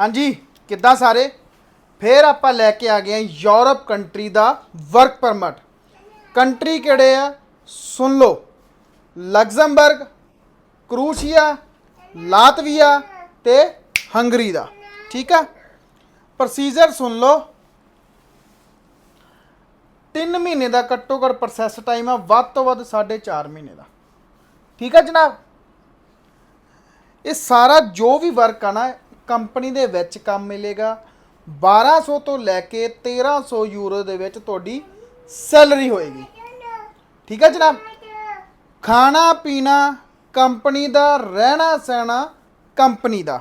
ਹਾਂਜੀ, ਕਿੱਦਾਂ ਸਾਰੇ? ਫੇਰ ਆਪਾਂ ਲੈ ਕੇ ਆ ਗਏ ਹਾਂ ਯੂਰਪ ਕੰਟਰੀ ਦਾ ਵਰਕ ਪਰਮਿਟ। ਕੰਟਰੀ ਕਿਹੜੇ ਆ? ਸੁਣ ਲਓ। ਲਗਜ਼ਮਬਰਗ ਕਰੂਸ਼ੀਆ, ਲਾਤਵੀਆ ਤੇ ਹੰਗਰੀ ਦਾ। ਠੀਕ ਆ? ਪ੍ਰੋਸੀਜਰ ਸੁਣ ਲਓ। 3 ਮਹੀਨੇ ਦਾ ਘੱਟੋ ਘੱਟ ਪ੍ਰੋਸੈਸ ਟਾਈਮ ਆ, ਵੱਧ ਤੋਂ ਵੱਧ 4.5 ਮਹੀਨੇ ਦਾ। ਠੀਕ ਆ ਜਨਾਬ? ਇਹ ਸਾਰਾ ਜੋ ਵੀ ਵਰਕ ਆ ਨਾ ਕੰਪਨੀ ਦੇ ਵਿੱਚ ਕੰਮ ਮਿਲੇਗਾ। 1200 ਤੋਂ ਲੈ ਕੇ 1300 ਯੂਰੋ ਦੇ ਵਿੱਚ ਤੁਹਾਡੀ ਸੈਲਰੀ ਹੋਏਗੀ। ਠੀਕ ਹੈ ਜਨਾਬ? ਖਾਣਾ, ਪੀਣਾ, ਕੰਪਨੀ ਦਾ, ਰਹਿਣਾ ਸਹਿਣਾ, ਕੰਪਨੀ ਦਾ।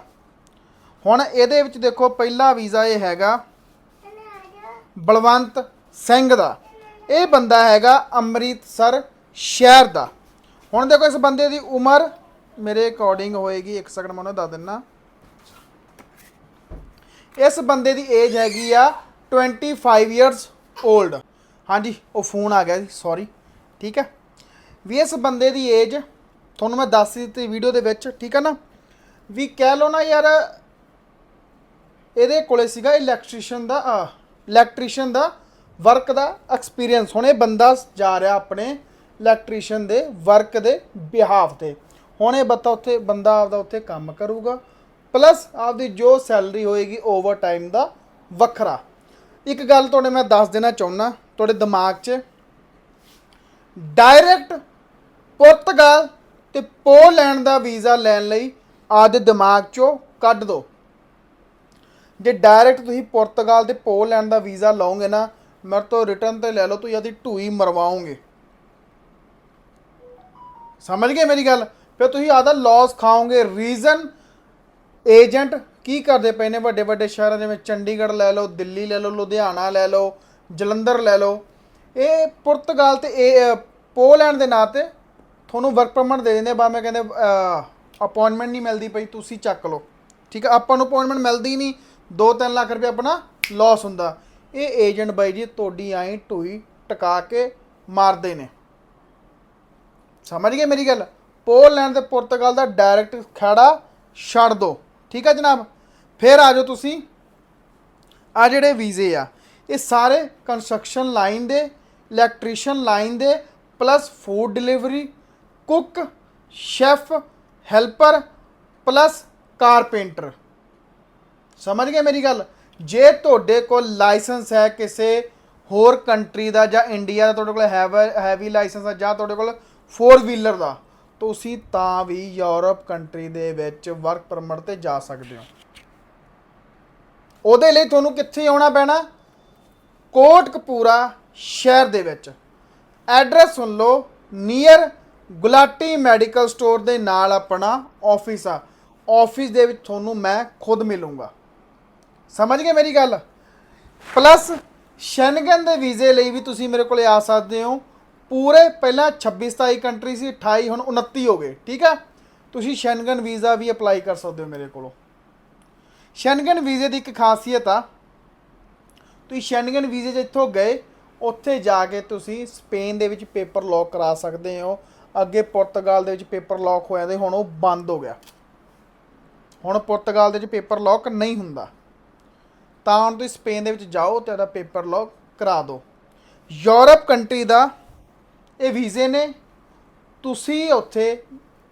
ਹੁਣ ਇਹਦੇ ਵਿੱਚ ਦੇਖੋ, ਪਹਿਲਾ ਵੀਜ਼ਾ ਇਹ ਹੈਗਾ ਬਲਵੰਤ ਸਿੰਘ ਦਾ। ਇਹ ਬੰਦਾ ਹੈਗਾ ਅੰਮ੍ਰਿਤਸਰ ਸ਼ਹਿਰ ਦਾ। ਹੁਣ ਦੇਖੋ ਇਸ ਬੰਦੇ ਦੀ ਉਮਰ, ਮੇਰੇ ਅਕੋਰਡਿੰਗ ਹੋਏਗੀ, ਇੱਕ ਸੈਕਿੰਡ ਮੈਂ ਉਹਨੂੰ ਦੱਸ ਦਿੰਨਾ। ਇਸ ਬੰਦੇ ਦੀ ਏਜ ਹੈਗੀ ਆ 25 ਇਅਰਸ 올ਡ ਹਾਂਜੀ, ਉਹ ਫੋਨ ਆ ਗਿਆ ਜੀ ਸੌਰੀ ਠੀਕ ਹੈ? ਵੀ ਇਸ ਬੰਦੇ ਦੀ ਏਜ ਤੁਹਾਨੂੰ ਮੈਂ ਦੱਸ ਦਿੱਤੀ ਵੀਡੀਓ ਦੇ ਵਿੱਚ, ਠੀਕ ਹੈ ਨਾ? ਵੀ ਕਹਿ ਲਓ ਨਾ ਯਾਰ, ਇਹਦੇ ਕੋਲੇ ਸੀਗਾ ਇਲੈਕਟ੍ਰੀਸ਼ੀਅਨ ਦਾ ਇਲੈਕਟ੍ਰੀਸ਼ੀਅਨ ਦਾ ਵਰਕ ਦਾ ਐਕਸਪੀਰੀਅੰਸ ਹੁਣ ਇਹ ਬੰਦਾ ਜਾ ਰਿਹਾ ਆਪਣੇ ਇਲੈਕਟ੍ਰੀਸ਼ੀਅਨ ਦੇ ਵਰਕ ਦੇ ਬਿਹਾਫ ਤੇ। ਹੁਣ ਇਹ ਬੱਤਾ ਉੱਥੇ, ਬੰਦਾ ਆਪਦਾ ਉੱਥੇ ਕੰਮ ਕਰੂਗਾ। ਪਲੱਸ ਆਪਦੀ ਜੋ ਸੈਲਰੀ ਹੋਏਗੀ ਓਵਰ ਟਾਈਮ ਦਾ ਵੱਖਰਾ। ਇੱਕ ਗੱਲ ਤੁਹਾਡੇ ਮੈਂ ਦੱਸ ਦੇਣਾ ਚਾਹੁੰਦਾ ਤੁਹਾਡੇ ਦਿਮਾਗ 'ਚ। ਡਾਇਰੈਕਟ ਪੁਰਤਗਾਲ ਤੇ ਪੋਲੈਂਡ ਦਾ ਵੀਜ਼ਾ ਲੈਣ ਲਈ ਆਪਦੇ ਦਿਮਾਗ 'ਚੋਂ ਕੱਢ ਦਿਓ ਜੇ ਡਾਇਰੈਕਟ ਤੁਸੀਂ ਪੁਰਤਗਾਲ ਤੇ ਪੋਲੈਂਡ ਦਾ ਵੀਜ਼ਾ ਲਓਗੇ ਨਾ, ਮੇਰੇ ਤੋਂ ਰਿਟਰਨ ਤੇ ਲੈ ਲਓ, ਤੁਸੀਂ ਆਦੀ ਢੂਈ ਮਰਵਾਓਗੇ। ਸਮਝ ਗਏ ਮੇਰੀ ਗੱਲ? ਫਿਰ ਤੁਸੀਂ ਆਦਾ ਲਾਸ ਖਾਓਗੇ। ਰੀਜ਼ਨ ਏਜੰਟ ਕੀ ਕਰਦੇ ਪਏ ਨੇ ਵੱਡੇ ਵੱਡੇ ਸ਼ਹਿਰਾਂ ਜਿਵੇਂ ਚੰਡੀਗੜ੍ਹ ਲੈ ਲਓ, ਦਿੱਲੀ ਲੈ ਲਓ, ਲੁਧਿਆਣਾ ਲੈ ਲਓ, ਜਲੰਧਰ ਲੈ ਲਓ। ਇਹ ਪੁਰਤਗਾਲ ਤੇ ਇਹ ਪੋਲੈਂਡ ਦੇ ਨਾਂ ਤੇ ਤੁਹਾਨੂੰ ਵਰਕ ਪਰਮਿਟ ਦੇ ਦਿੰਦੇ ਬਾਅਦ ਮੈਂ ਕਹਿੰਦੇ ਅਪਾਇੰਟਮੈਂਟ ਨਹੀਂ ਮਿਲਦੀ ਪਈ, ਤੁਸੀਂ ਚੱਕ ਲਓ। ਠੀਕ ਹੈ ਆਪਾਂ ਨੂੰ ਅਪਾਇੰਟਮੈਂਟ ਮਿਲਦੀ ਨਹੀਂ। 2-3 ਲੱਖ ਰੁਪਏ ਆਪਣਾ ਲਾਸ ਹੁੰਦਾ। ਇਹ ਏਜੰਟ ਬਾਈ ਜੀ ਤੁਹਾਡੀ ਆਈ ਢੂਈ ਟਕਾ ਕੇ ਮਾਰਦੇ ਨੇ। ਸਮਝ ਗਏ ਮੇਰੀ ਗੱਲ? ਪੋਲੈਂਡ ਤੇ ਪੁਰਤਗਾਲ ਦਾ ਡਾਇਰੈਕਟ ਖੜਾ ਛੱਡ ਦੋ। ਠੀਕ ਹੈ ਜਨਾਬ ਫਿਰ ਆ ਜਾਓ ਤੁਸੀਂ ਆ ਜਿਹੜੇ ਵੀਜ਼ੇ ਆ ਇਹ ਸਾਰੇ ਕੰਸਟਰਕਸ਼ਨ ਲਾਈਨ ਦੇ ਇਲੈਕਟ੍ਰੀਸ਼ੀਅਨ ਲਾਈਨ ਦੇ plus food delivery cook chef helper plus carpenter ਸਮਝ ਗਏ ਮੇਰੀ ਗੱਲ ਜੇ ਤੁਹਾਡੇ ਕੋਲ ਲਾਇਸੈਂਸ ਹੈ ਕਿਸੇ ਹੋਰ ਕੰਟਰੀ ਦਾ ਜਾਂ ਇੰਡੀਆ ਦਾ ਤੁਹਾਡੇ ਕੋਲ ਹੈਵੀ ਲਾਇਸੈਂਸ ਹੈ ਜਾਂ ਤੁਹਾਡੇ ਕੋਲ 4 ਵੀਲਰ ਦਾ ਤੁਸੀਂ ਤਾਂ ਵੀ ਯੂਰਪ ਕੰਟਰੀ ਦੇ ਵਿੱਚ ਵਰਕ ਪਰਮਿਟ ਤੇ ਜਾ ਸਕਦੇ ਹੋ। ਉਹਦੇ ਲਈ ਤੁਹਾਨੂੰ ਕਿੱਥੇ ਆਉਣਾ ਪੈਣਾ? ਕੋਟਕਪੂਰਾ ਸ਼ਹਿਰ ਦੇ ਵਿੱਚ। ਐਡਰੈਸ ਸੁਣ ਲਓ, ਨੀਅਰ ਗੁਲਾਟੀ ਮੈਡੀਕਲ ਸਟੋਰ ਦੇ ਨਾਲ ਆਪਣਾ ਆਫਿਸ ਆ। ਆਫਿਸ ਦੇ ਵਿੱਚ ਤੁਹਾਨੂੰ ਮੈਂ ਖੁਦ ਮਿਲੂੰਗਾ। ਸਮਝ ਗਏ ਮੇਰੀ ਗੱਲ? ਪਲੱਸ ਸ਼ੈਨਗਨ ਦੇ ਵੀਜ਼ੇ ਲਈ ਵੀ ਤੁਸੀਂ ਮੇਰੇ ਕੋਲੇ ਆ ਸਕਦੇ ਹੋ। ਪੂਰੇ ਪਹਿਲਾਂ 26 27 ਕੰਟਰੀ ਸੀ 28 ਹੁਣ 29 ਹੋ ਗਏ, ਠੀਕ ਹੈ ਤੁਸੀਂ ਸ਼ੈਨਗਨ ਵੀਜ਼ਾ ਵੀ ਅਪਲਾਈ ਕਰ ਸਕਦੇ ਹੋ ਮੇਰੇ ਕੋਲੋਂ। ਸ਼ੈਨਗਨ ਵੀਜ਼ੇ ਦੀ ਇੱਕ ਖਾਸੀਅਤ ਆ, ਤੁਸੀਂ ਸ਼ੈਨਗਨ ਵੀਜ਼ੇ ਜਿੱਥੋਂ ਗਏ, ਉੱਥੇ ਜਾ ਕੇ ਤੁਸੀਂ ਸਪੇਨ ਦੇ ਵਿੱਚ ਪੇਪਰ ਲੌਕ ਕਰਾ ਸਕਦੇ ਹੋ। ਅੱਗੇ ਪੁਰਤਗਾਲ ਦੇ ਵਿੱਚ ਪੇਪਰ ਲੌਕ ਹੋ ਜਾਂਦੇ ਹੁਣ ਉਹ ਬੰਦ ਹੋ ਗਿਆ। ਹੁਣ ਪੁਰਤਗਾਲ ਦੇ ਵਿੱਚ ਪੇਪਰ ਲੌਕ ਨਹੀਂ ਹੁੰਦਾ। ਤਾਂ ਹੁਣ ਤੁਸੀਂ ਸਪੇਨ ਦੇ ਵਿੱਚ ਜਾਓ ਤੇ ਉਹਦਾ ਪੇਪਰ ਲੌਕ ਕਰਾ ਦਿਓ। ਯੂਰਪ ਕੰਟਰੀ ਦਾ ਇਹ ਵੀਜ਼ੇ ਨੇ। ਤੁਸੀਂ ਉੱਥੇ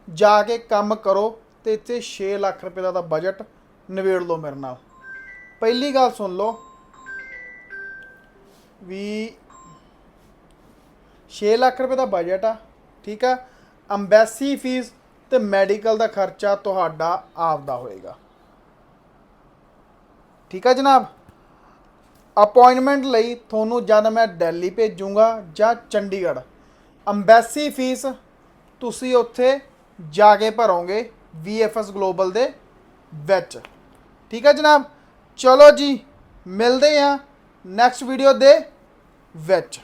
ਜਾ ਕੇ ਕੰਮ ਕਰੋ ਤੇ ਇੱਥੇ 6 ਲੱਖ ਰੁਪਏ ਦਾ ਤਾਂ ਬਜਟ ਨਿਬੇੜ ਲਓ ਮੇਰੇ ਨਾਲ। ਪਹਿਲੀ ਗੱਲ ਸੁਣ ਲਓ ਵੀ 6 ਲੱਖ ਰੁਪਏ ਦਾ ਬਜਟ ਆ, ਠੀਕ ਆ? ਅੰਬੈਸੀ ਫੀਸ ਤੇ ਮੈਡੀਕਲ ਦਾ ਖਰਚਾ ਤੁਹਾਡਾ ਆਪਦਾ ਹੋਏਗਾ। ਠੀਕ ਆ ਜਨਾਬ? ਅਪਾਇੰਟਮੈਂਟ ਲਈ ਤੁਹਾਨੂੰ ਜਦ ਮੈਂ ਦਿੱਲੀ ਭੇਜੂੰਗਾ ਜਾਂ ਚੰਡੀਗੜ੍ਹ। ਅੰਬੈਸੀ ਫੀਸ ਤੁਸੀਂ ਉੱਥੇ ਜਾ ਕੇ ਭਰੋਗੇ VFS ਗਲੋਬਲ ਦੇ ਵਿੱਚ। ਠੀਕ ਹੈ ਜਨਾਬ? ਚਲੋ ਜੀ, ਮਿਲਦੇ ਆ ਨੈਕਸਟ ਵੀਡੀਓ ਦੇ ਵਿੱਚ।